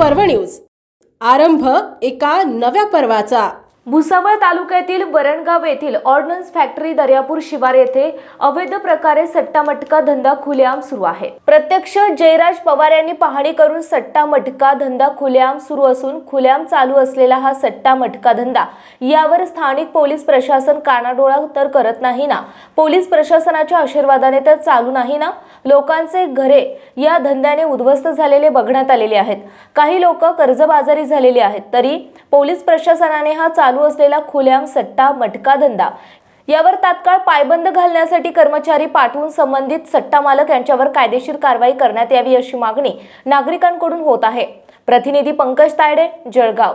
News. आरंभ एका नव्या पर्वाचा. भुसावळ तालुक्यातील वरणगाव येथील ऑर्डनन्स फॅक्टरी दर्यापूर शिवार येथे अवैध प्रकारे सट्टा मटका धंदा खुलेआम सुरू आहे. प्रत्यक्ष जयराज पवार यांनी पाहणी करून सट्टा मटका धंदा खुलेआम सुरू असून खुलेआम चालू असलेला हा सट्टा मटका धंदा यावर स्थानिक पोलीस प्रशासन कानाडोळा तर करत नाही ना. पोलीस प्रशासनाच्या आशीर्वादाने तर चालू नाही ना? लोकांचे घरे या धंद्याने उद्ध्वस्त झालेले बघण्यात आलेले आहेत. काही लोक कर्जबाजारी झालेली आहेत. तरी पोलीस प्रशासनाने हा चालू असलेला खुल्याम सट्टा मटका धंदा यावर तात्काळ पायबंद घालण्यासाठी कर्मचारी पाठवून संबंधित सट्टा मालक यांच्यावर कायदेशीर कारवाई करण्यात यावी अशी मागणी नागरिकांकडून होत आहे. प्रतिनिधी पंकज तायडे जळगाव.